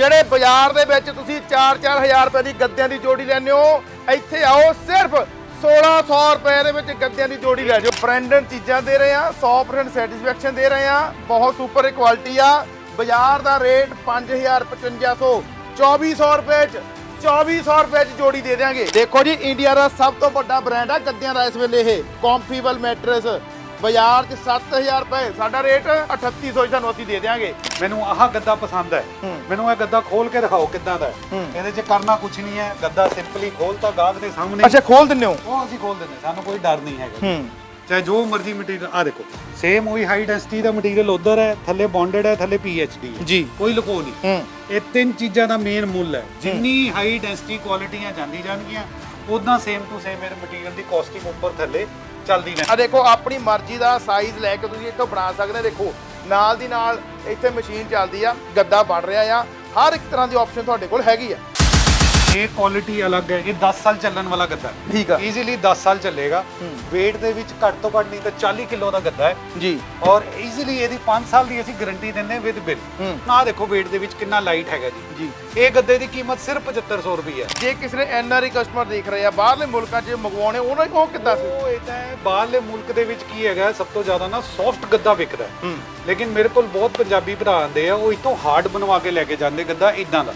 ਜਿਹੜੇ ਬਾਜ਼ਾਰ ਦੇ ਵਿੱਚ ਤੁਸੀਂ 4-4000 ਰੁਪਏ ਦੀ ਗੱਦਿਆਂ ਦੀ ਜੋੜੀ ਲੈਂਦੇ ਹੋ, ਇੱਥੇ ਆਓ, ਸਿਰਫ 1600 ਰੁਪਏ ਦੇ ਵਿੱਚ ਗੱਦਿਆਂ ਦੀ ਜੋੜੀ ਲੈ ਜਾਓ। ਬ੍ਰਾਂਡਡ ਚੀਜ਼ਾਂ ਦੇ ਰਹੇ ਆ 100% ਸੈਟੀਸਫੈਕਸ਼ਨ ਦੇ ਰਹੇ ਆ ਬਹੁਤ ਸੁਪਰ ਕੁਆਲਿਟੀ ਆ। ਬਾਜ਼ਾਰ ਦਾ ਰੇਟ 5000 5500 2400 ਰੁਪਏ ਚ 2400 ਰੁਪਏ ਚ ਜੋੜੀ ਦੇ ਦਿਆਂਗੇ। ਦੇਖੋ ਜੀ ਇੰਡੀਆ ਦਾ ਸਭ ਤੋਂ ਵੱਡਾ ਬ੍ਰਾਂਡ ਆ ਗੱਦਿਆਂ ਦਾ ਇਸ ਵੇਲੇ ਇਹ ਕੰਫੀਬਲ ਮੈਟਰਸ ਬਾਜ਼ਾਰ 'ਚ 7000 ਰੁਪਏ। ਸਾਡਾ ਰੇਟ 3800 ਚ ਤੁਹਾਨੂੰ ਅਸੀਂ ਦੇ ਦਿਆਂਗੇ। ਮੈਨੂੰ ਆਹ ਗੱਦਾ ਪਸੰਦ ਹੈ। ਮੈਨੂੰ ਇਹ ਗੱਦਾ ਖੋਲ ਕੇ ਦਿਖਾਓ ਕਿੱਦਾਂ ਦਾ ਹੂੰ। ਇਹਦੇ 'ਚ ਕਰਨਾ ਕੁਝ ਨਹੀਂ ਹੈ। ਗੱਦਾ ਸਿੰਪਲੀ ਖੋਲਤਾ ਗਾਹਕ ਦੇ ਸਾਹਮਣੇ। ਅੱਛਾ ਖੋਲ ਦਿੰਨੇ ਹੋ? ਉਹ ਅਸੀਂ ਖੋਲ ਦਿੰਦੇ ਸਾਨੂੰ ਕੋਈ ਡਰ ਨਹੀਂ ਹੈਗਾ। ਹੂੰ। ਚਾਹੇ ਜੋ ਮਰਜ਼ੀ ਮਟੀਰੀਅਲ ਆ ਦੇਖੋ। ਸੇਮ ਉਹੀ ਹਾਈ ਡੈਂਸਿਟੀ ਦਾ ਮਟੀਰੀਅਲ ਉਧਰ ਹੈ ਥੱਲੇ ਬੌਂਡਡ ਹੈ ਥੱਲੇ ਪੀਐਚਡੀ ਹੈ। ਜੀ। ਕੋਈ ਲੁਕੋ ਨਹੀਂ। ਹੂੰ। ਇਹ ਤਿੰਨ ਚੀਜ਼ਾਂ ਦਾ ਮੇਨ ਮੁੱਲ ਹੈ। ਜਿੰਨੀ ਹਾਈ ਡੈਂਸਿਟੀ ਕੁਆਲਿਟੀਆਂ ਜਾਂਦੀ ਜਾਣਗੀਆਂ ਉਦਾਂ ਸੇਮ ਟੂ ਸੇਮ ਇਹ ਮਟੀਰੀਅਲ ਦੀ ਕਾਸਟਿੰਗ ਉੱਪਰ ਥੱਲੇ ਚੱਲਦੀ ਆ ਦੇਖੋ, ਆਪਣੀ ਮਰਜ਼ੀ ਦਾ ਸਾਈਜ਼ ਲੈ ਕੇ ਤੁਸੀਂ ਇੱਥੋਂ ਬਣਾ ਸਕਦੇ ਹੋ ਦੇਖੋ, ਨਾਲ ਦੀ ਨਾਲ ਇੱਥੇ ਮਸ਼ੀਨ ਚੱਲਦੀ ਆ, ਗੱਦਾ ਬਣ ਰਿਹਾ ਆ। ਹਰ ਇੱਕ ਤਰ੍ਹਾਂ ਦੀ ਆਪਸ਼ਨ ਤੁਹਾਡੇ ਕੋਲ ਹੈਗੀ ਆ। ਇਹ ਕੁਆਲਿਟੀ ਅਲੱਗ ਹੈ ਇਹ 10 ਸਾਲ ਚੱਲਣ ਵਾਲਾ ਗੱਦਾ ਹੈ। ਠੀਕ ਆ। ਈਜ਼ੀਲੀ 10 ਸਾਲ ਚੱਲੇਗਾ। weight ਦੇ ਵਿੱਚ ਘੱਟ ਤੋਂ ਘੱਟ ਨਹੀਂ ਤਾਂ 40 ਕਿਲੋ ਦਾ ਗੱਦਾ ਹੈ। ਜੀ। ਔਰ ਈਜ਼ੀਲੀ ਇਹਦੀ 5 ਸਾਲ ਦੀ ਅਸੀਂ ਗਾਰੰਟੀ ਦਿੰਦੇ ਵਿਦ ਬਿੱਲ ਆਹ ਦੇਖੋ weight ਦੇ ਵਿੱਚ ਕਿੰਨਾ ਲਾਈਟ ਹੈਗਾ ਜੀ। ਜੀ। ਇਹ ਗੱਦੇ ਦੀ ਕੀਮਤ ਸਿਰਫ 7500 ਰੁਪਏ ਹੈ। ਜੇ ਕਿਸੇ ਨੇ ਐਨਆਰਆਈ ਕਸਟਮਰ ਦੇਖ ਰਹੇ ਆ ਬਾਹਰਲੇ ਮੁਲਕਾਂ 'ਚ ਮੰਗਵਾਉਣੇ ਉਹਨਾਂ ਨੂੰ ਕਿੱਦਾਂ ਸੀ? ਉਹ ਇਦਾਂ ਹੈ ਬਾਹਰਲੇ ਮੁਲਕ ਦੇ ਵਿੱਚ ਕੀ ਹੈਗਾ ਸਭ ਤੋਂ ਜ਼ਿਆਦਾ ਨਾ ਸੌਫਟ ਗੱਦਾ ਵਿਕਦਾ ਹੈ। ਲੇਕਿਨ ਮੇਰੇ ਕੋਲ ਬਹੁਤ ਪੰਜਾਬੀ ਭਰਾ ਆਉਂਦੇ ਆ ਉਹ ਇਤੋਂ ਹਾਰਡ ਬਣਵਾ ਕੇ ਲੈ ਕੇ ਜਾਂਦੇ ਗੱਦਾ ਇਦਾਂ ਦਾ।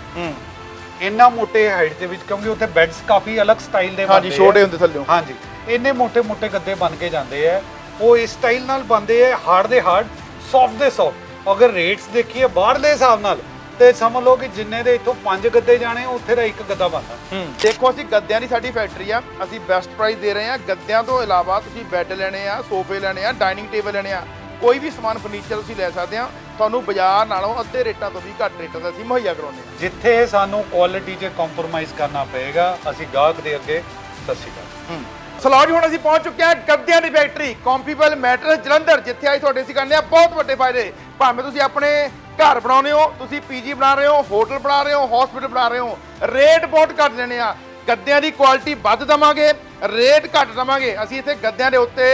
ਇੰਨਾ ਮੋਟੇ ਹਾਈਟ ਦੇ ਵਿੱਚ ਕਿਉਂਕਿ ਉੱਥੇ ਬੈਡਸ ਕਾਫੀ ਅਲੱਗ ਸਟਾਈਲ ਦੇ ਹਾਂਜੀ ਛੋਟੇ ਹੁੰਦੇ ਥੱਲੇ। ਹਾਂਜੀ ਇੰਨੇ ਮੋਟੇ ਮੋਟੇ ਗੱਦੇ ਬਣ ਕੇ ਜਾਂਦੇ ਆ। ਉਹ ਇਸ ਸਟਾਈਲ ਨਾਲ ਬਣਦੇ ਆ ਹਾਰਡ ਦੇ ਹਾਰਡ ਸੌਫਟ ਦੇ ਸੌਫਟ ਅਗਰ ਰੇਟਸ ਦੇਖੀਏ ਬਾਹਰ ਦੇ ਹਿਸਾਬ ਨਾਲ ਤੇ ਸਮਝ ਲਓ ਕਿ ਜਿੰਨੇ ਦੇ ਇੱਥੋਂ ਪੰਜ ਗੱਦੇ ਜਾਣੇ ਉੱਥੇ ਦਾ ਇੱਕ ਗੱਦਾ ਬਣਦਾ। ਹੂੰ। ਦੇਖੋ ਅਸੀਂ ਗੱਦਿਆਂ ਦੀ ਸਾਡੀ ਫੈਕਟਰੀ ਆ। ਅਸੀਂ ਬੈਸਟ ਪ੍ਰਾਈਸ ਦੇ ਰਹੇ ਆ। ਗੱਦਿਆਂ ਤੋਂ ਇਲਾਵਾ ਤੁਸੀਂ ਬੈੱਡ ਲੈਣੇ ਆ ਸੋਫੇ ਲੈਣੇ ਆ ਡਾਈਨਿੰਗ ਟੇਬਲ ਲੈਣੇ ਆ। ਕੋਈ ਵੀ ਸਮਾਨ ਫਰਨੀਚਰ ਤੁਸੀਂ ਲੈ ਸਕਦੇ ਆ। ਤੁਹਾਨੂੰ ਬਾਜ਼ਾਰ ਨਾਲੋਂ ਅੱਧੇ ਰੇਟਾਂ ਤੋਂ ਵੀ ਘੱਟ ਰੇਟਾਂ ਦਾ ਅਸੀਂ ਮੁਹੱਈਆ ਕਰਾਉਂਦੇ ਆ ਜਿੱਥੇ ਸਾਨੂੰ ਕੁਆਲਿਟੀ 'ਚ ਕੰਪਰੋਮਾਈਜ਼ ਕਰਨਾ ਪਏਗਾ ਅਸੀਂ ਗਾਹਕ ਦੇ ਅੱਗੇ ਸਤਿ ਸ਼੍ਰੀ ਅਕਾਲ। ਸਲਾਹ ਜੀ ਹੁਣ ਅਸੀਂ ਪਹੁੰਚ ਚੁੱਕੇ ਹਾਂ ਗੱਦਿਆਂ ਦੀ ਫੈਕਟਰੀ ਕੰਪੀਬਲ ਮੈਟਰਸ ਜਲੰਧਰ ਜਿੱਥੇ ਅੱਜ ਤੁਹਾਡੇ ਅਸੀਂ ਕਰਨੇ ਆ ਬਹੁਤ ਵੱਡੇ ਫਾਇਦੇ। ਭਾਵੇਂ ਤੁਸੀਂ ਆਪਣੇ ਘਰ ਬਣਾਉਨੇ ਹੋ ਤੁਸੀਂ ਪੀਜੀ ਬਣਾ ਰਹੇ ਹੋ ਹੋਟਲ ਬਣਾ ਰਹੇ ਹੋ ਹਸਪੀਟਲ ਬਣਾ ਰਹੇ ਹੋ ਰੇਟ ਬਹੁਤ ਘੱਟ ਦੇਣੇ ਆ। ਗੱਦਿਆਂ ਦੀ ਕੁਆਲਿਟੀ ਵੱਧ ਦਵਾਂਗੇ ਰੇਟ ਘੱਟ ਦਵਾਂਗੇ। ਅਸੀਂ ਇੱਥੇ ਗੱਦਿਆਂ ਦੇ ਉੱਤੇ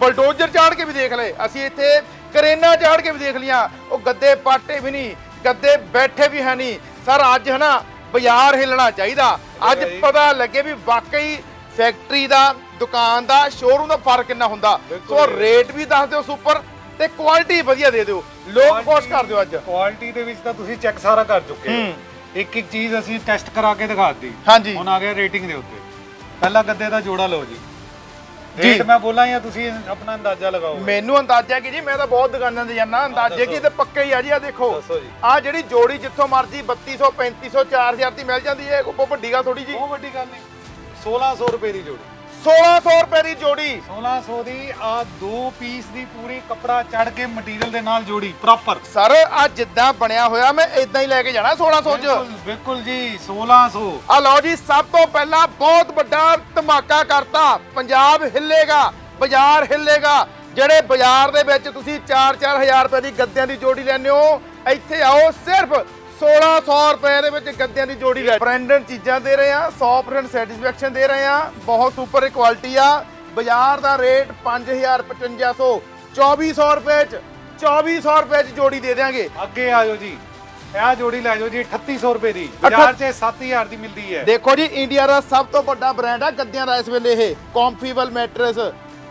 ਬਲਡੋਜ਼ਰ ਚਾੜ ਕੇ ਵੀ ਦੇਖ ਲਏ। ਅਸੀਂ ਇੱਥੇ ਕਰੇਨਾ ਚਾੜ ਕੇ ਵੀ ਦੇਖ ਲਿਆ ਉਹ ਗੱਦੇ ਪਾਟੇ ਵੀ ਨਹੀਂ ਗੱਦੇ ਬੈਠੇ ਵੀ ਹੈ ਨਹੀਂ। ਸਰ ਅੱਜ ਹੈ ਨਾ ਬਾਜ਼ਾਰ ਹਿੱਲਣਾ ਚਾਹੀਦਾ। ਅੱਜ। ਪਤਾ ਲੱਗੇ ਵੀ ਵਾਕਈ ਫੈਕਟਰੀ ਦਾ ਦੁਕਾਨ ਦਾ ਸ਼ੋਰੂਮ ਦਾ ਫ਼ਰਕ ਕਿੰਨਾ ਹੁੰਦਾ। ਸੋ। ਰੇਟ ਵੀ ਦੱਸ ਦਿਓ ਸੁਪਰ ਤੇ ਕੁਆਲਿਟੀ ਵਧੀਆ ਦੇ ਦਿਓ। ਲੋਕ ਕੋਸ਼ ਕਰ ਦਿਓ ਅੱਜ। ਕੁਆਲਿਟੀ ਦੇ ਵਿੱਚ ਤਾਂ ਤੁਸੀਂ ਚੈੱਕ ਸਾਰਾ ਕਰ ਚੁੱਕੇ ਹੂੰ। ਇੱਕ ਇੱਕ ਚੀਜ਼ ਅਸੀਂ ਟੈਸਟ ਕਰਾ ਕੇ ਦਿਖਾ ਦਿੱਤੀ। ਹਾਂਜੀ। ਹੁਣ ਆ ਗਿਆ ਰੇਟਿੰਗ ਦੇ ਉੱਤੇ। ਪਹਿਲਾ ਗੱਦੇ ਦਾ ਜੋੜਾ ਲਓ ਜੀ। ਰੇਟ ਮੈਂ ਬੋਲਾਂ ਜਾਂ ਤੁਸੀਂ ਆਪਣਾ ਅੰਦਾਜ਼ਾ ਲਗਾਓ? ਮੈਨੂੰ ਅੰਦਾਜ਼ਾ ਕਿ ਜੀ ਮੈਂ ਤਾਂ ਬਹੁਤ ਦੁਕਾਨਾਂ ਤੇ ਜਾਣਾ ਅੰਦਾਜ਼ੇ ਕੀ ਤੇ ਪੱਕੇ ਹੀ ਆ ਜੀ ਆ ਦੇਖੋ। ਦੱਸੋ ਜੀ। ਆ ਜਿਹੜੀ ਜੋੜੀ ਜਿੱਥੋਂ ਮਰਜ਼ੀ 3200 3500 4000 ਦੀ ਮਿਲ ਜਾਂਦੀ ਹੈ ਕੋਈ ਵੱਡੀ ਗੱਲ ਥੋੜੀ ਜੀ। ਬਹੁਤ ਵੱਡੀ ਗੱਲ ਨਹੀਂ 1600 ਰੁਪਏ ਦੀ ਜੋੜੀ। 1600 ਰੁਪਏ ਦੀ ਜੋੜੀ। 1600 ਦੀ ਆ ਦੋ ਪੀਸ ਦੀ ਪੂਰੀ ਕੱਪੜਾ ਚੜ ਕੇ ਮਟੀਰੀਅਲ ਦੇ ਨਾਲ ਜੋੜੀ ਪ੍ਰੋਪਰ ਸਰ ਆ ਜਿੱਦਾਂ ਬਣਿਆ ਹੋਇਆ ਮੈਂ ਇਦਾਂ ਹੀ ਲੈ ਕੇ ਜਾਣਾ 1600 ਚ। ਬਿਲਕੁਲ ਜੀ 1600 ਆ ਲਓ ਜੀ ਸਭ ਤੋਂ ਪਹਿਲਾਂ ਬਹੁਤ ਵੱਡਾ ਧਮਾਕਾ ਕਰਤਾ ਪੰਜਾਬ ਹਿੱਲੇਗਾ ਬਾਜ਼ਾਰ ਹਿੱਲੇਗਾ ਜਿਹੜੇ ਬਾਜ਼ਾਰ ਦੇ ਵਿੱਚ ਤੁਸੀਂ 4-4000 ਰੁਪਏ ਦੀ ਗੱਦਿਆਂ ਦੀ ਜੋੜੀ ਲੈਂਦੇ ਹੋ ਇੱਥੇ ਆਓ ਸਿਰਫ 1600 ਰੁਪਏ ਦੇ ਵਿੱਚ ਗੱਦਿਆਂ ਦੀ ਜੋੜੀ ਲੈ ਬ੍ਰਾਂਡਡ ਚੀਜ਼ਾਂ ਦੇ ਰਹੇ ਆ 100% ਸੈਟੀਸਫੈਕਸ਼ਨ ਦੇ ਰਹੇ ਆ ਬਹੁਤ ਸੁਪਰ ਕੁਆਲਿਟੀ ਆ। ਬਾਜ਼ਾਰ ਦਾ ਰੇਟ 5000 5500 2400 ਰੁਪਏ ਚ 2400 ਰੁਪਏ ਚ ਜੋੜੀ ਦੇ ਦਿਆਂਗੇ। ਅੱਗੇ ਆਜੋ ਜੀ। ਇਹ ਜੋੜੀ ਲੈ ਜਾਓ ਜੀ 3800 ਰੁਪਏ ਦੀ। ਬਾਜ਼ਾਰ 'ਚ 7000 ਦੀ ਮਿਲਦੀ ਹੈ। ਦੇਖੋ ਜੀ ਇੰਡੀਆ ਦਾ ਸਭ ਤੋਂ ਵੱਡਾ ਬ੍ਰਾਂਡ ਆ ਗੱਦਿਆਂ ਦਾ ਇਸ ਵੇਲੇ ਇਹ ਕੰਫੀਬਲ ਮੈਟਰਸ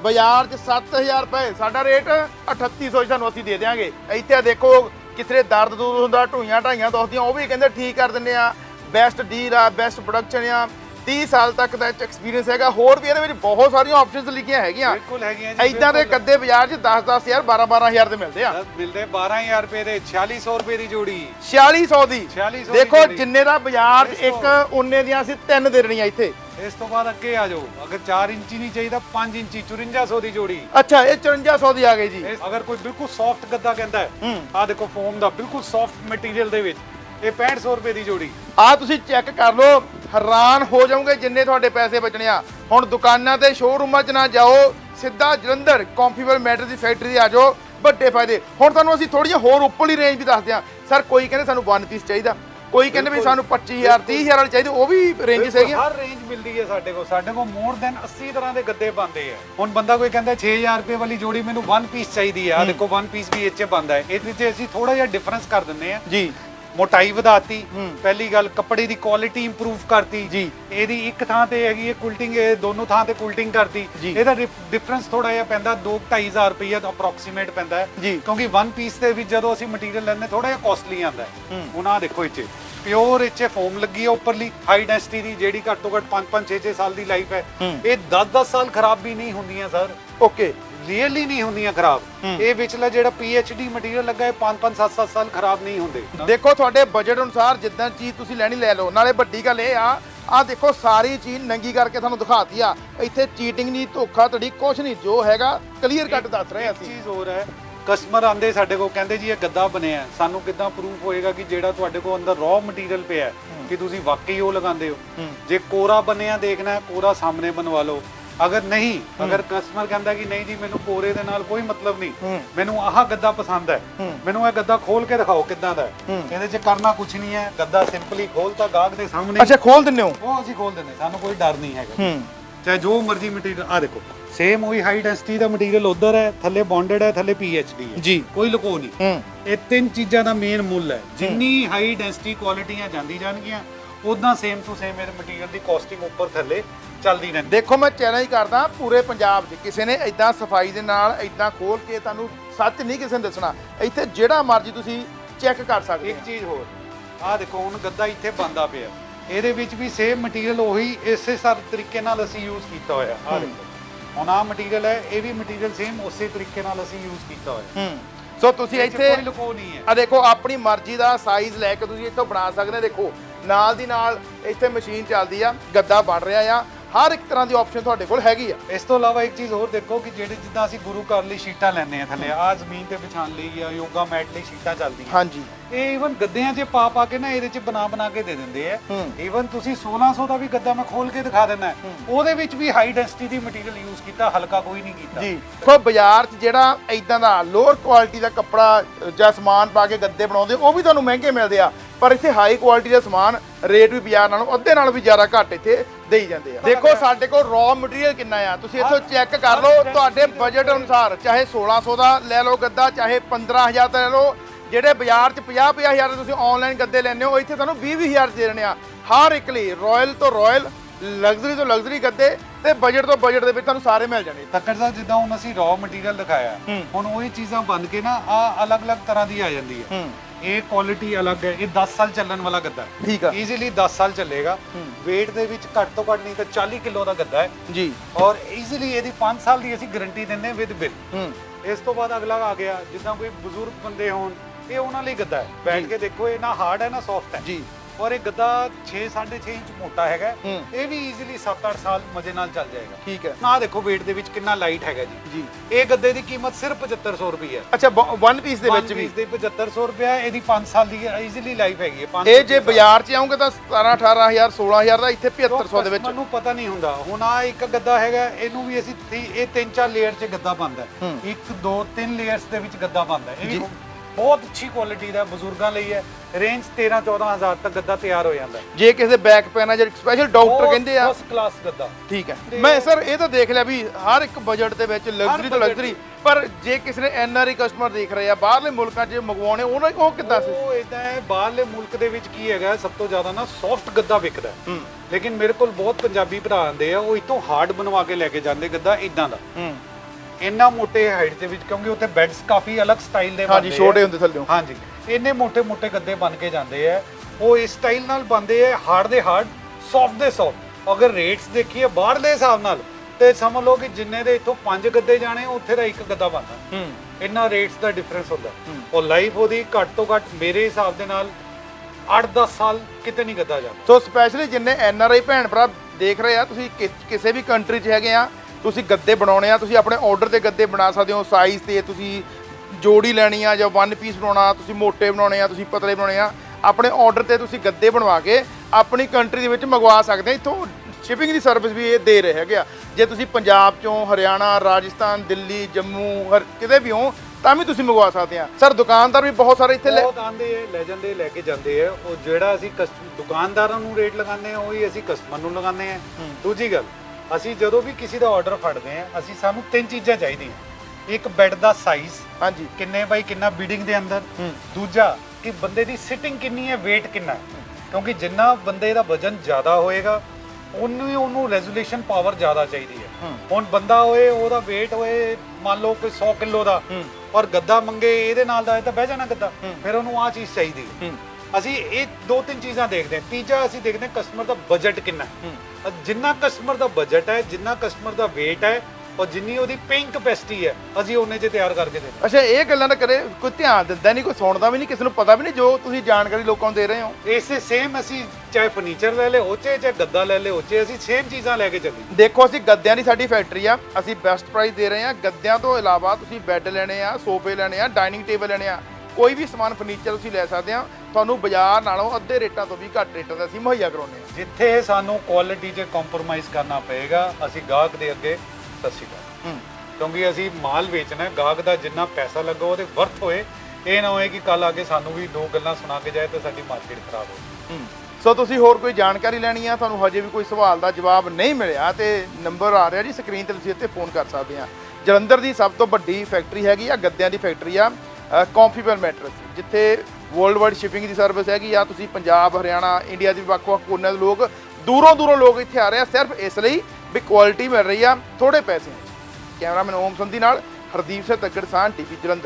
ਬਾਜ਼ਾਰ 'ਚ 7000 ਰੁਪਏ ਸਾਡਾ ਰੇਟ 3800 ਚ ਤੁਹਾਨੂੰ ਅਸੀਂ ਦੇ ਦਿਆਂਗੇ। ਇੱਥੇ ਦੇਖੋ ਕਿਸੇ ਦਰਦ ਦੂਰ ਹੁੰਦਾ ਢੂਈਆਂ ਢਾਈਆਂ ਦੋਸਦੀਆਂ ਉਹ ਵੀ ਕਹਿੰਦੇ ਠੀਕ ਕਰ ਦਿੰਦੇ ਆ। ਬੈਸਟ ਡੀਲ ਆ ਬੈਸਟ ਪ੍ਰੋਡਕਸ਼ਨ ਆ। 30 ਸਾਲ ਤੱਕ ਦਾ ਐਕਸਪੀਰੀਅੰਸ ਹੈਗਾ। ਹੋਰ ਵੀ ਇਹਦੇ ਵਿੱਚ ਬਹੁਤ ਸਾਰੀਆਂ ਆਪਸ਼ਨਸ ਲਿਖੀਆਂ ਹੈਗੀਆਂ। ਬਿਲਕੁਲ ਹੈਗੀਆਂ ਜੀ ਐਦਾਂ ਦੇ। ਗੱਦੇ ਬਾਜ਼ਾਰ 'ਚ 10 10000 12 12000 ਦੇ ਮਿਲਦੇ ਆ। ਮਿਲਦੇ 12000 ਰੁਪਏ ਦੇ 4600 ਰੁਪਏ ਦੀ ਜੋੜੀ। 4600 ਦੀ। 4600 ਦੀ ਦੇਖੋ। ਜਿੰਨੇ ਦਾ ਬਾਜ਼ਾਰ 'ਚ ਇੱਕ ਉਨੇ ਦੀਆਂ ਅਸੀਂ ਤਿੰਨ ਦੇ ਦੇਣੀਆਂ ਇੱਥੇ। ਇਸ ਤੋਂ ਬਾਅਦ ਅੱਗੇ ਆ ਜਾਓ। ਅਗਰ 4 ਇੰਚੀ ਨਹੀਂ ਚਾਹੀਦਾ 5 ਇੰਚੀ 5400 ਦੀ ਜੋੜੀ। ਅੱਛਾ ਇਹ 5400 ਦੀ ਆ ਗਈ ਜੀ। ਇਸ- ਅਗਰ ਕੋਈ ਬਿਲਕੁਲ ਸੌਫਟ ਗੱਦਾ ਕਹਿੰਦਾ ਹੈ ਹੂੰ। ਆ ਦੇਖੋ ਫੋਮ ਦਾ ਬਿਲਕੁਲ ਸੌਫਟ ਮਟੀਰੀਅਲ ਦੇ ਵਿੱਚ ਇਹ 6500 ਰੁਪਏ ਦੀ ਜੋੜੀ। ਆ ਤੁਸੀਂ ਚੈੱਕ ਕਰ ਲਓ ਹੈਰਾਨ ਹੋ ਜਾਓਗੇ ਜਿੰਨੇ ਤੁਹਾਡੇ ਪੈਸੇ ਬਚਣੇ ਆ। ਹੁਣ ਦੁਕਾਨਾਂ ਤੇ ਸ਼ੋਰੂਮਾਂ 'ਚ ਨਾ ਜਾਓ ਸਿੱਧਾ ਜਲੰਧਰ ਕੰਫੀਬਲ ਮੈਟਰ ਦੀ ਫੈਕਟਰੀ ਆ ਜਾਓ। ਵੱਡੇ ਫਾਇਦੇ। ਹੁਣ ਤੁਹਾਨੂੰ ਅਸੀਂ ਥੋੜੀਆਂ ਹੋਰ ਉੱਪਰਲੀ ਰੇਂਜ ਵੀ ਦੱਸਦੇ ਆ ਸਰ ਕੋਈ ਕਹਿੰਦੇ ਸਾਨੂੰ ਵਨ ਪੀਸ ਚਾਹੀਦਾ। ਕੋਈ ਕਹਿੰਦੇ ਵੀ। ਸਾਨੂੰ 25000 30000 ਵਾਲੀ ਚਾਹੀਦੀ ਉਹ ਵੀ ਰੇਂਜਸ ਹੈਗੀਆਂ ਹਰ ਰੇਂਜ ਮਿਲਦੀ ਹੈ ਸਾਡੇ ਕੋਲ। ਸਾਡੇ ਕੋਲ ਮੋਰ ਦੈਨ 80 ਤਰ੍ਹਾਂ ਦੇ ਗੱਦੇ ਬਣਦੇ ਆ। ਹੁਣ ਬੰਦਾ ਕੋਈ ਕਹਿੰਦਾ 6000 ਰੁਪਏ ਵਾਲੀ ਜੋੜੀ ਮੈਨੂੰ ਵਨ ਪੀਸ ਚਾਹੀਦੀ ਆ। ਦੇਖੋ ਵਨ ਪੀਸ ਵੀ ਇਹ 'ਚ ਬਣਦਾ ਹੈ। ਇਹਦੇ ਵਿੱਚ ਅਸੀਂ ਥੋੜਾ ਜਿਹਾ ਡਿਫਰੈਂਸ ਕਰ ਦਿੰਦੇ ਆ। ਜੀ। ਮੋਟਾਈ ਵਧਾਤੀ। ਪਹਿਲੀ ਗੱਲ ਕੱਪੜੇ ਦੀ ਕੁਆਲਿਟੀ ਇੰਪਰੂਵ ਕਰਤੀ ਜੀ। ਇਹਦੀ ਇੱਕ ਥਾਂ ਤੇ ਹੈਗੀ ਹੈ ਕੁਲਟਿੰਗ ਇਹ ਦੋਨੋਂ ਥਾਂ ਤੇ ਕੁਲਟਿੰਗ ਕਰਤੀ। ਇਹਦਾ ਡਿਫਰੈਂਸ ਥੋੜਾ ਜਿਹਾ ਪੈਂਦਾ 2-2500 ਰੁਪਏ ਦਾ ਅਪਰੋਕਸੀਮੇਟ ਪੈਂਦਾ ਹੈ ਜੀ। ਕਿਉਂਕਿ ਵਨ ਪੀਸ ਦੇ ਵਿੱਚ ਜਦੋਂ ਅਸੀਂ ਮਟੀਰੀਅਲ ਲੈਂਦੇ ਥੋੜਾ ਜਿਹਾ ਕਾਸਟਲੀ ਆਂਦਾ ਹੈ ਹੂੰ। ਹੁਣ ਆਹ ਦੇਖੋ ਇੱਥੇ ਪਿਓਰ ਇੱਥੇ ਫੋਮ ਲੱਗੀ ਹੈ ਉੱਪਰਲੀ ਹਾਈ ਡੈਂਸਿਟੀ ਦੀ ਜਿਹੜੀ ਘੱਟ ਤੋਂ ਘੱਟ 5-5 6-6 ਸਾਲ ਦੀ ਲਾਈਫ ਹੈ ਹੂੰ। ਇਹ 10-10 ਸਾਲ ਖਰਾਬ ਵੀ ਨਹੀਂ ਹੁੰਦੀਆਂ ਸਰ ਓਕੇ ਰੀਅਲੀ ਨਹੀਂ ਹੁੰਦੀਆਂ ਖਰਾਬ। ਇਹ ਵਿਚਲਾ ਜਿਹੜਾ ਪੀਐਚਡੀ ਮਟੀਰੀਅਲ ਲੱਗਾ ਹੈ 5-5 7-7 ਸਾਲ ਖਰਾਬ ਨਹੀਂ ਹੁੰਦੇ। ਦੇਖੋ ਤੁਹਾਡੇ ਬਜਟ ਅਨੁਸਾਰ ਜਿੱਦਾਂ ਚੀਜ਼ ਤੁਸੀਂ ਲੈਣੀ ਲੈ ਲਓ। ਨਾਲੇ ਵੱਡੀ ਗੱਲ ਇਹ ਆ ਆ ਦੇਖੋ ਸਾਰੀ ਚੀਜ਼ ਨੰਗੀ ਕਰਕੇ ਤੁਹਾਨੂੰ ਦਿਖਾਤੀ ਆ। ਇੱਥੇ ਚੀਟਿੰਗ ਨਹੀਂ ਧੋਖਾ ਧੜੀ ਕੁਛ ਨਹੀਂ ਜੋ ਹੈਗਾ ਕਲੀਅਰ ਕੱਟ ਦੱਸ ਰਹੇ ਇੱਕ ਅਸੀਂ। ਚੀਜ਼ ਹੋਰ ਹੈ ਕਸਟਮਰ ਆਂਦੇ ਸਾਡੇ ਕੋਲ ਕਹਿੰਦੇ ਜੀ ਇਹ ਗੱਦਾ ਬਣਿਆ। ਹੈ। ਸਾਨੂੰ ਕਿੱਦਾਂ ਪ੍ਰੂਫ ਹੋਏਗਾ ਕਿ ਜਿਹੜਾ ਤੁਹਾਡੇ ਕੋਲ ਅੰਦਰ ਰॉ ਮਟੀਰੀਅਲ ਪਿਆ ਹੈ, ਕਿ ਤੁਸੀਂ ਵਾਕਈ ਉਹ ਲਗਾਉਂਦੇ ਹੋ। ਹੂੰ। ਜੇ ਕੋਰਾ ਬਣਿਆ ਦੇਖਣਾ ਹੈ ਕੋਰਾ ਸਾਹਮਣੇ ਬਣਵਾ ਲਓ। ਅਗਰ ਨਹੀਂ ਅਗਰ ਕਸਟਮਰ ਕਹਿੰਦਾ ਕਿ ਨਹੀਂ ਜੀ ਮੈਨੂੰ ਕੋਰੇ ਦੇ ਨਾਲ ਕੋਈ ਮਤਲਬ ਨਹੀਂ। ਮੈਨੂੰ ਆਹ ਗੱਦਾ ਪਸੰਦ ਹੈ। ਮੈਨੂੰ ਇਹ ਗੱਦਾ ਖੋਲ ਕੇ ਦਿਖਾਓ ਕਿੱਦਾਂ ਦਾ ਹੈ। ਇਹਦੇ 'ਚ ਕਰਨਾ ਕੁਝ ਨਹੀਂ ਹੈ ਗੱਦਾ ਸਿੰਪਲੀ ਖੋਲਤਾ ਗਾਹਕ ਦੇ ਸਾਹਮਣੇ ਅੱਛਾ ਖੋਲ ਦਿੰਨੇ ਹੋ? ਉਹ ਅਸੀਂ ਖੋਲ ਦਿੰਦੇ ਸਾਨੂੰ ਕੋਈ ਡਰ ਨਹੀਂ ਹੈਗਾ। ਚਾਹੇ ਜੋ ਮਰਜ਼ੀ ਮਟੀਰੀਅਲ ਆ ਦੇਖੋ ਸੇਮ ਉਹੀ ਹਾਈ ਡੈਂਸਿਟੀ ਦਾ ਮਟੀਰੀਅਲ ਉਧਰ ਹੈ ਥੱਲੇ ਬੌਂਡਡ ਹੈ ਥੱਲੇ ਪੀਐਚਡੀ ਹੈ। ਜੀ। ਕੋਈ ਲੁਕੋ ਨਹੀਂ। ਇਹ ਤਿੰਨ ਚੀਜ਼ਾਂ ਦਾ ਮੇਨ ਮੁੱਲ ਹੈ। ਜਿੰਨੀ ਹਾਈ ਡੈਂਸਿਟੀ ਕੁਆਲਿਟੀਆਂ ਜਾਂਦੀ ਜਾਣਗੀਆਂ ਉਦਾਂ ਸੇਮ ਟੂ ਸੇਮ ਇਹ ਮਟੀਰੀਅਲ ਦੀ ਕਾਸਟਿੰਗ ਉੱਪਰ ਥੱਲੇ ਚੱਲਦੀ ਰਹਿੰਦੀ। ਦੇਖੋ ਮੈਂ ਚੈਲੰਜ ਕਰਦਾ ਪੂਰੇ ਪੰਜਾਬ 'ਚ ਕਿਸੇ ਨੇ ਇਦਾਂ ਸਫ਼ਾਈ ਦੇ ਨਾਲ ਇਦਾਂ ਖੋਲ ਕੇ ਤੁਹਾਨੂੰ ਸੱਚ ਨਹੀਂ ਕਿਸੇ ਨੇ ਦੱਸਣਾ। ਇੱਥੇ ਜਿਹੜਾ ਮਰਜ਼ੀ ਤੁਸੀਂ ਚੈੱਕ ਕਰ ਸਕਦੇ ਇੱਕ ਚੀਜ਼ ਹੋਰ ਆਹ ਦੇਖੋ ਹੁਣ ਗੱਦਾ ਇੱਥੇ ਬੰਦਾ ਪਿਆ। ਇਹਦੇ ਵਿੱਚ ਵੀ ਸੇਮ ਮਟੀਰੀਅਲ ਉਹੀ ਇਸੇ ਸਰ ਤਰੀਕੇ ਨਾਲ ਅਸੀਂ ਯੂਜ਼ ਕੀਤਾ ਹੋਇਆ। ਆਹ। ਦੇਖੋ ਹੁਣ ਆਹ ਮਟੀਰੀਅਲ ਹੈ ਇਹ ਵੀ ਮਟੀਰੀਅਲ ਸੇਮ ਉਸੇ ਤਰੀਕੇ ਨਾਲ ਅਸੀਂ ਯੂਜ਼ ਕੀਤਾ ਹੋਇਆ। ਹੂੰ। ਸੋ ਤੁਸੀਂ ਇੱਥੇ ਕੋਈ ਲੁਕੋ ਨਹੀਂ ਹੈ। ਆ ਦੇਖੋ ਆਪਣੀ ਮਰਜ਼ੀ ਦਾ ਸਾਈਜ਼ ਲੈ ਕੇ ਤੁਸੀਂ ਇੱਥੋਂ ਬਣਾ ਸਕਦੇ ਹੋ। ਦੇਖੋ ਨਾਲ ਦੀ ਨਾਲ ਇੱਥੇ ਮਸ਼ੀਨ ਚੱਲਦੀ ਆ ਗੱਦਾ ਬਣ ਰਿਹਾ ਆ। ਹਰ ਇੱਕ ਤਰ੍ਹਾਂ ਦੀ ਆਪਸ਼ਨ ਤੁਹਾਡੇ ਕੋਲ ਹੈਗੀ ਆ। ਇਸ ਤੋਂ ਇਲਾਵਾ ਇੱਕ ਚੀਜ਼ ਹੋਰ ਦੇਖੋ ਕਿ ਜਿਹੜੇ ਜਿੱਦਾਂ ਅਸੀਂ ਗੁਰੂ ਘਰ ਲਈ ਸ਼ੀਟਾਂ ਲੈਂਦੇ ਆ ਥੱਲੇ ਆ ਜ਼ਮੀਨ ਤੇ ਵਿਛਾਉਣ ਲਈ ਜਾਂ ਯੋਗਾ ਮੈਟ ਲਈ ਸ਼ੀਟਾਂ ਚੱਲਦੀਆਂ। ਹਾਂਜੀ। ਇਹ ਇਵਨ ਗੱਦਿਆਂ 'ਚ ਪਾ ਪਾ ਕੇ ਨਾ ਇਹਦੇ 'ਚ ਬਣਾ ਬਣਾ ਕੇ ਦੇ ਦਿੰਦੇ ਆ। ਇਵਨ ਤੁਸੀਂ 1600 ਦਾ ਵੀ ਗੱਦਾ ਮੈਂ ਖੋਲ ਕੇ ਦਿਖਾ ਦਿੰਦਾ। ਉਹਦੇ ਵਿੱਚ ਵੀ ਹਾਈ ਡੈਂਸਿਟੀ ਦੀ ਮਟੀਰੀਅਲ ਯੂਜ਼ ਕੀਤਾ ਹਲਕਾ ਕੋਈ ਨਹੀਂ ਕੀਤਾ। ਜੀ ਦੇਖੋ ਬਾਜ਼ਾਰ 'ਚ ਜਿਹੜਾ ਇਦਾਂ ਦਾ ਲੋਅਰ ਕੁਆਲਿਟੀ ਦਾ ਕੱਪੜਾ ਜਾਂ ਸਮਾਨ ਪਾ ਕੇ ਗੱਦੇ ਬਣਾਉਂਦੇ ਉਹ ਵੀ ਤੁਹਾਨੂੰ ਮਹਿੰਗੇ ਮਿਲਦੇ ਆ। ਪਰ ਇੱਥੇ ਹਾਈ ਕੁਆਲਿਟੀ ਦਾ ਸਮਾਨ ਰੇਟ ਵੀ ਬਾਜ਼ਾਰ ਨਾਲੋਂ ਅੱਧੇ ਨਾਲੋਂ ਵੀ ਜ਼ਿਆਦਾ ਘੱਟ ਇੱਥੇ ਦੇਈ ਜਾਂਦੇ ਆ। ਦੇਖੋ ਸਾਡੇ ਕੋਲ ਰॉ ਮਟੀਰੀਅਲ ਕਿੰਨਾ ਆ? ਤੁਸੀਂ ਇੱਥੋਂ ਚੈੱਕ ਕਰ ਲਓ ਤੁਹਾਡੇ ਬਜਟ ਅਨੁਸਾਰ ਚਾਹੇ 1600 ਦਾ ਲੈ ਲਓ ਗੱਦਾ ਚਾਹੇ 15000 ਦਾ ਲੈ ਲਓ ਜਿਹੜੇ ਬਾਜ਼ਾਰ 'ਚ 50 50000 ਦੇ ਤੁਸੀਂ ਆਨਲਾਈਨ ਗੱਦੇ ਲੈਣੇ ਹੋ ਇੱਥੇ ਤੁਹਾਨੂੰ 20 20000 ਦੇ ਰਹੇ ਆ। ਹਰ ਇੱਕ ਲਈ ਰਾਇਲ ਤੋਂ ਰਾਇਲ ਲਗਜ਼ਰੀ ਤੋਂ ਲਗਜ਼ਰੀ ਗੱਦੇ ਤੇ ਬਜਟ ਤੋਂ ਬਜਟ ਦੇ ਵਿੱਚ ਤੁਹਾਨੂੰ ਸਾਰੇ ਮਿਲ ਜਾਣੇ ਤੱਕੜ ਸਾਹਿਬ ਜਿੱਦਾਂ ਹੁਣ ਅਸੀਂ ਰॉ ਮਟੀਰੀਅਲ ਦਿਖਾਇਆ। ਹੁਣ ਉਹੀ ਚੀਜ਼ਾਂ ਬਣ ਕੇ ਨਾ ਆ ਅਲੱਗ-ਅਲੱਗ ਤਰ੍ਹਾਂ ਦੀ ਆ ਜਾਂਦੀ ਹੂੰ। ਇਹ ਕੁਆਲਿਟੀ ਅਲੱਗ ਹੈ ਇਹ 10 ਸਾਲ ਚੱਲਣ ਵਾਲਾ ਗੱਦਾ ਹੈ। ਠੀਕ ਆ। ਈਜ਼ੀਲੀ 10 ਸਾਲ ਚੱਲੇਗਾ। weight ਦੇ ਵਿੱਚ ਘੱਟ ਤੋਂ ਘੱਟ ਨਹੀਂ ਤਾਂ 40 ਕਿਲੋ ਦਾ ਗੱਦਾ ਹੈ। ਜੀ। ਔਰ ਈਜ਼ੀਲੀ ਇਹਦੀ 5 ਸਾਲ ਦੀ ਅਸੀਂ ਗਾਰੰਟੀ ਦਿੰਦੇ ਵਿਦ ਬਿੱਲ ਹੂੰ। ਇਸ ਤੋਂ ਬਾਅਦ ਅਗਲਾ ਆ ਗਿਆ ਜਿੱਦਾਂ ਕੋਈ ਬਜ਼ੁਰਗ ਬੰਦੇ ਹੋਣ ਇਹ ਉਹਨਾਂ ਲਈ ਗੱਦਾ ਹੈ। ਬੈਠ ਕੇ ਦੇਖੋ ਇਹ ਨਾ ਹਾਰਡ ਹੈ ਨਾ ਸੌਫਟ ਹੈ। ਜੀ। ਔਰ ਇਹ ਗੱਦਾ 6 6.5 ਇੰਚ ਮੋਟਾ ਹੈਗਾ। ਹੂੰ। ਇਹ ਵੀ ਈਜ਼ੀਲੀ 7-8 ਸਾਲ ਮਜ਼ੇ ਨਾਲ ਚੱਲ ਜਾਏਗਾ। ਠੀਕ ਹੈ। ਨਾ ਦੇਖੋ weight ਦੇ ਵਿੱਚ ਕਿੰਨਾ ਲਾਈਟ ਹੈਗਾ ਜੀ। ਜੀ। ਇਹ ਗੱਦੇ ਦੀ ਕੀਮਤ ਸਿਰਫ 7500 ਰੁਪਏ ਹੈ। ਅੱਛਾ ਵਨ ਪੀਸ ਦੇ ਵਿੱਚ ਵੀ? ਦੇ 7500 ਰੁਪਏ ਹੈ। ਇਹਦੀ 5 ਸਾਲ ਦੀ ਈਜ਼ੀਲੀ ਲਾਈਫ ਹੈਗੀ ਹੈ 5 ਇਹ ਜੇ ਬਾਜ਼ਾਰ 'ਚ ਆਉਂਗੇ ਤਾਂ 17 18000 16000 ਦਾ ਇੱਥੇ 7500 ਦੇ ਵਿੱਚ। ਮੈਨੂੰ ਪਤਾ ਨਹੀਂ ਹੁੰਦਾ। ਹੁਣ ਆ ਇੱਕ ਗੱਦਾ ਹੈਗਾ ਇਹਨੂੰ ਵੀ ਅਸੀਂ ਤੀ- ਇਹ ਤਿੰਨ ਚਾਰ ਲੇਅਰ 'ਚ ਗੱਦਾ ਬਣਦਾ ਹੈ। ਹੂੰ। ਇੱਕ ਦੋ ਤਿੰਨ ਲੇਅਰਸ ਦੇ ਵਿੱਚ ਗੱਦਾ ਬਣਦਾ ਹੈ। ਇਹ ਜੀ। ਬਹੁਤ ਅੱਛੀ ਕੁਆਲਿਟੀ ਦਾ ਹੈ, ਬਜ਼ੁਰਗਾਂ ਲਈ ਹੈ। ਰੇਂਜ 13 14000 ਤੱਕ ਗੱਦਾ ਤਿਆਰ ਹੋ ਜਾਂਦਾ ਹੈ। ਜੇ ਕਿਸੇ ਦੇ ਬੈਕ ਪੈਨ ਆ ਜਾਂ ਸਪੈਸ਼ਲ ਡਾਕਟਰ ਕਹਿੰਦੇ ਆ ਫਸਟ ਕਲਾਸ ਗੱਦਾ। ਠੀਕ ਹੈ। ਮੈਂ ਸਰ ਇਹ ਤਾਂ ਦੇਖ ਲਿਆ ਵੀ ਹਰ ਇੱਕ ਬਜਟ ਦੇ ਵਿੱਚ ਲਗਜ਼ਰੀ ਤੋਂ budget ਲਗਜ਼ਰੀ ਪਰ ਜੇ ਕਿਸੇ ਨੇ ਐਨਆਰਆਈ ਕਸਟਮਰ ਦੇਖ ਰਹੇ ਆ ਬਾਹਰਲੇ ਮੁਲਕਾਂ 'ਚ ਮੰਗਵਾਉਣੇ ਉਹਨਾਂ ਉਹ ਕਿੱਦਾਂ ਸੀ? ਉਹ ਇਦਾਂ ਹੈ ਬਾਹਰਲੇ ਮੁਲਕ ਦੇ ਵਿੱਚ ਕੀ ਹੈਗਾ ਸਭ ਤੋਂ ਜ਼ਿਆਦਾ ਨਾ ਸੌਫਟ ਗੱਦਾ ਵਿਕਦਾ ਹੈ। ਹੂੰ। ਲੇਕਿਨ ਮੇਰੇ ਕੋਲ ਬਹੁਤ ਪੰਜਾਬੀ ਭਰਾ ਆਉਂਦੇ ਆ ਉਹ ਇਤੋਂ ਹਾਰਡ ਬਣਵਾ ਕੇ ਲੈ ਕੇ ਜਾਂਦੇ ਗੱਦਾ ਇਦਾਂ ਦਾ। ਹੂੰ। ਇੰਨਾ ਮੋਟੇ ਹਾਈਟ ਦੇ ਵਿੱਚ ਕਿਉਂਕਿ ਉੱਥੇ ਬੈੱਡਸ ਕਾਫੀ ਅਲੱਗ ਸਟਾਈਲ ਦੇ ਹਾਂਜੀ ਛੋਟੇ ਹੁੰਦੇ ਥੱਲਿਓਂ। ਹਾਂਜੀ। ਇੰਨੇ ਮੋٹے ਮੋٹے ਗੱਦੇ ਬਣ ਕੇ ਜਾਂਦੇ ਆ। ਉਹ ਇਸ ਸਟਾਈਲ ਨਾਲ ਬਣਦੇ ਆ ਹਾਰਡ ਦੇ ਹਾਰਡ ਸੌਫਟ ਦੇ ਸੌਫਟ ਅਗਰ ਰੇਟਸ ਦੇਖੀਏ ਬਾਹਰ ਦੇ ਹਿਸਾਬ ਨਾਲ ਤੇ ਸਮਝ ਲਓ ਕਿ ਜਿੰਨੇ ਦੇ ਇੱਥੋਂ ਪੰਜ ਗੱਦੇ ਜਾਣੇ ਉੱਥੇ ਦਾ ਇੱਕ ਗੱਦਾ ਬਣਦਾ। ਹੂੰ। ਇੰਨਾ ਰੇਟਸ ਦਾ ਡਿਫਰੈਂਸ ਹੁੰਦਾ। ਉਹ ਲਾਈਫ ਉਹਦੀ ਘੱਟ ਤੋਂ ਘੱਟ ਮੇਰੇ ਹਿਸਾਬ ਦੇ ਨਾਲ 8-10 ਸਾਲ ਕਿਤੇ ਨਹੀਂ ਗੱਦਾ ਜਾਂਦਾ। ਸੋ ਸਪੈਸ਼ਲੀ ਜਿੰਨੇ ਐਨ ਆਰ ਆਈ ਭੈਣ ਭਰਾ ਦੇਖ ਰਹੇ ਆ ਤੁਸੀਂ ਕਿਸੇ ਵੀ ਕੰਟਰੀ 'ਚ ਹੈਗੇ ਆ ਤੁਸੀਂ ਗੱਦੇ ਬਣਾਉਣੇ ਆ ਤੁਸੀਂ ਆਪਣੇ ਆਰਡਰ ਤੇ ਗੱਦੇ ਬਣਾ ਸਕਦੇ ਹੋ ਸਾਈਜ਼ ਤੇ ਤੁਸੀਂ ਜੋੜੀ ਲੈਣੀ ਆ ਜਾਂ ਵਨ ਪੀਸ ਬਣਾਉਣਾ ਤੁਸੀਂ ਮੋٹے ਬਣਾਉਣੇ ਆ ਤੁਸੀਂ ਪਤਲੇ ਬਣਾਉਣੇ ਆ ਆਪਣੇ ਆਰਡਰ ਤੇ ਤੁਸੀਂ ਗੱਦੇ ਬਣਵਾ ਕੇ ਆਪਣੀ ਕੰਟਰੀ ਦੇ ਵਿੱਚ ਮੰਗਵਾ ਸਕਦੇ ਇੱਥੋਂ ਸ਼ਿਪਿੰਗ ਦੀ ਸਰਵਿਸ ਵੀ ਇਹ ਦੇ ਰਹੇ ਹੈਗੇ ਆ। ਜੇ ਤੁਸੀਂ ਪੰਜਾਬ ਚੋਂ ਹਰਿਆਣਾ ਰਾਜਸਥਾਨ ਦਿੱਲੀ ਜੰਮੂ ਹਰ ਕਿਤੇ ਵੀ ਹੋ ਤਾਂ ਵੀ ਤੁਸੀਂ ਮੰਗਵਾ ਸਕਦੇ ਆ। ਸਰ ਦੁਕਾਨਦਾਰ ਵੀ ਬਹੁਤ ਸਾਰੇ ਇੱਥੇ ਲੈ ਬਹੁਤ ਆਂਦੇ ਆ ਲੈ ਜਾਂਦੇ ਲੈ ਕੇ ਜਾਂਦੇ ਆ। ਉਹ ਜਿਹੜਾ ਅਸੀਂ ਦੁਕਾਨਦਾਰਾਂ ਨੂੰ ਰੇਟ ਲਗਾਉਂਦੇ ਆ ਉਹੀ ਅਸੀਂ ਕਸਟਮਰ ਨੂੰ ਲਗਾਉਂਦੇ ਆ। ਦੂਜੀ ਗੱਲ ਅਸੀਂ ਜਦੋਂ ਵੀ ਕਿਸੇ ਦਾ ਆਰਡਰ ਫੜਦੇ ਆ ਅਸੀਂ ਸਾਨੂੰ ਤਿੰਨ ਚੀਜ਼ਾਂ ਚਾਹੀਦੀਆਂ। ਇੱਕ ਬੈੱਡ ਦਾ ਸਾਈਜ਼ ਹਾਂਜੀ। ਕਿੰਨੇ ਬਾਈ ਕਿੰਨਾ ਬੀਡਿੰਗ ਦੇ ਅੰਦਰ। ਦੂਜਾ ਕਿ ਬੰਦੇ ਦੀ ਸਿਟਿੰਗ ਕਿੰਨੀ ਹੈ weight ਕਿੰਨਾ ਹੈ। ਕਿਉਂਕਿ ਜਿੰਨਾ ਬੰਦੇ ਦਾ ਵਜਨ ਜ਼ਿਆਦਾ ਹੋਏਗਾ ਉਨੀ ਉਹਨੂੰ ਰੈਜ਼ੋਲੂਸ਼ਨ ਪਾਵਰ ਜ਼ਿਆਦਾ ਚਾਹੀਦੀ ਹੈ। ਹੁਣ ਬੰਦਾ ਹੋਏ ਉਹਦਾ weight ਹੋਏ ਮੰਨ ਲਓ ਕੋਈ 100 ਕਿਲੋ ਦਾ। ਔਰ ਗੱਦਾ ਮੰਗੇ ਇਹਦੇ ਨਾਲ ਦਾ ਇਹ ਤਾਂ ਬਹਿ ਜਾਣਾ ਗੱਦਾ। ਫਿਰ ਉਹਨੂੰ ਆ ਚੀਜ਼ ਚਾਹੀਦੀ ਹੂੰ। ਅਸੀਂ ਇਹ ਦੋ ਤਿੰਨ ਚੀਜ਼ਾਂ ਦੇਖਦੇ ਹਾਂ। ਤੀਜਾ ਅਸੀਂ ਦੇਖਦੇ ਹਾਂ ਕਸਟਮਰ ਦਾ ਬਜਟ ਕਿੰਨਾ ਹੈ। ਅ ਜਿੰਨਾ ਕਸਟਮਰ ਦਾ ਬਜਟ ਹੈ ਜਿੰਨਾ ਕਸਟਮਰ ਦਾ weight ਹੈ ਔਰ ਜਿੰਨੀ ਉਹਦੀ ਪੇਇੰਗ ਕਪੈਸਿਟੀ ਹੈ ਅਸੀਂ ਉਹਨੇ 'ਚ ਤਿਆਰ ਕਰਕੇ ਦੇਣਾ ਅੱਛਾ ਇਹ ਗੱਲਾਂ ਦਾ ਕਰੇ ਕੋਈ ਧਿਆਨ ਦਿੰਦਾ ਨਹੀਂ ਕੋਈ ਸੁਣਦਾ ਵੀ ਨਹੀਂ ਕਿਸੇ ਨੂੰ ਪਤਾ ਵੀ ਨਹੀਂ ਜੋ ਤੁਸੀਂ ਜਾਣਕਾਰੀ ਲੋਕਾਂ ਨੂੰ ਦੇ ਰਹੇ ਹੋ। ਇਸੇ ਸੇਮ ਅਸੀਂ ਚਾਹੇ ਫਰਨੀਚਰ ਲੈ ਲੇ ਹੋਚੇ ਚਾਹੇ ਗੱਦਾ ਲੈ ਲੇ ਹੋਚੇ ਅਸੀਂ ਸੇਮ ਚੀਜ਼ਾਂ ਲੈ ਕੇ ਚੱਲੀ ਦੇਖੋ ਅਸੀਂ ਗੱਦਿਆਂ ਦੀ ਸਾਡੀ ਫੈਕਟਰੀ ਆ ਅਸੀਂ ਬੈਸਟ ਪ੍ਰਾਈਸ ਦੇ ਰਹੇ ਹਾਂ। ਗੱਦਿਆਂ ਤੋਂ ਇਲਾਵਾ ਤੁਸੀਂ ਬੈੱਡ ਲੈਣੇ ਆ ਸੋਫੇ ਲੈਣੇ ਆ ਡਾਈਨਿੰਗ ਟੇਬਲ ਲੈਣੇ ਆ। ਕੋਈ ਵੀ ਸਮਾਨ ਫਰਨੀਚਰ ਤੁਸੀਂ ਲੈ ਸਕਦੇ ਆ ਤੁਹਾਨੂੰ ਬਾਜ਼ਾਰ ਨਾਲੋਂ ਅੱਧੇ ਰੇਟਾਂ ਤੋਂ ਵੀ ਘੱਟ ਰੇਟਾਂ ਦਾ ਅਸੀਂ ਮੁਹੱਈਆ ਕਰਾਉਂਦੇ ਆ। ਜਿੱਥੇ ਸਾਨੂੰ ਕੁਆਲਿਟੀ 'ਚ ਕੰਪਰੋਮਾਈਜ਼ ਕਰਨਾ ਪਏਗਾ ਅਸੀਂ ਗਾਹਕ ਦੇ ਅੱਗੇ ਸਤਿ ਸ਼੍ਰੀ ਅਕਾਲ। ਕਿਉਂਕਿ ਅਸੀਂ ਮਾਲ ਵੇਚਣਾ ਹੈ, ਗਾਹਕ ਦਾ ਜਿੰਨਾ ਪੈਸਾ ਲੱਗਾ ਉਹਦੇ ਵਰਥ ਹੋਏ ਇਹ ਨਾ ਹੋਏ ਕਿ ਕੱਲ ਆ ਕੇ ਸਾਨੂੰ ਵੀ ਦੋ ਗੱਲਾਂ ਸੁਣਾ ਕੇ ਜਾਏ ਤੇ ਸਾਡੀ ਮਾਰਕੀਟ ਖਰਾਬ ਹੂੰ। ਸੋ ਤੁਸੀਂ ਹੋਰ ਕੋਈ ਜਾਣਕਾਰੀ ਲੈਣੀ ਆ? ਤੁਹਾਨੂੰ ਹਜੇ ਵੀ ਕੋਈ ਸਵਾਲ ਦਾ ਜਵਾਬ ਨਹੀਂ ਮਿਲਿਆ ਤੇ ਨੰਬਰ ਆ ਰਿਹਾ ਜੀ ਸਕਰੀਨ ਤੇ ਤੁਸੀਂ ਇੱਥੇ ਫੋਨ ਕਰ ਸਕਦੇ ਆ। ਜਲੰਧਰ ਦੀ ਸਭ ਤੋਂ ਵੱਡੀ ਫੈਕਟਰੀ ਹੈਗੀ ਆ ਗੱਦਿਆਂ ਦੀ ਫੈਕਟਰੀ ਆ। ਕੰਫੀਬਲ ਮੈਟਰਸ ਜਿੱਥੇ ਵਰਲਡ ਵਾਈਡ ਸ਼ਿਪਿੰਗ ਦੀ ਸਰਵਿਸ ਹੈਗੀ ਆ, ਤੁਸੀਂ ਪੰਜਾਬ, ਹਰਿਆਣਾ ਇੰਡੀਆ ਦੇ ਵੱਖ-ਵੱਖ ਕੋਨਿਆਂ ਦੇ ਲੋਕ ਦੂਰੋਂ ਦੂਰੋਂ ਲੋਕ ਇੱਥੇ ਆ ਰਹੇ ਆ, ਸਿਰਫ ਇਸ ਲਈ ਵੀ ਕੁਆਲਿਟੀ ਮਿਲ ਰਹੀ ਆ ਥੋੜੇ ਪੈਸੇ। ਕੈਮਰਾਮੈਨ ਓਮ ਸੰਧੀ ਨਾਲ ਹਰਦੀਪ ਸਿੰਘ ਤੱਕੜ ਸਾਹ ਟੀਵੀ ਜਲੰਧਰ।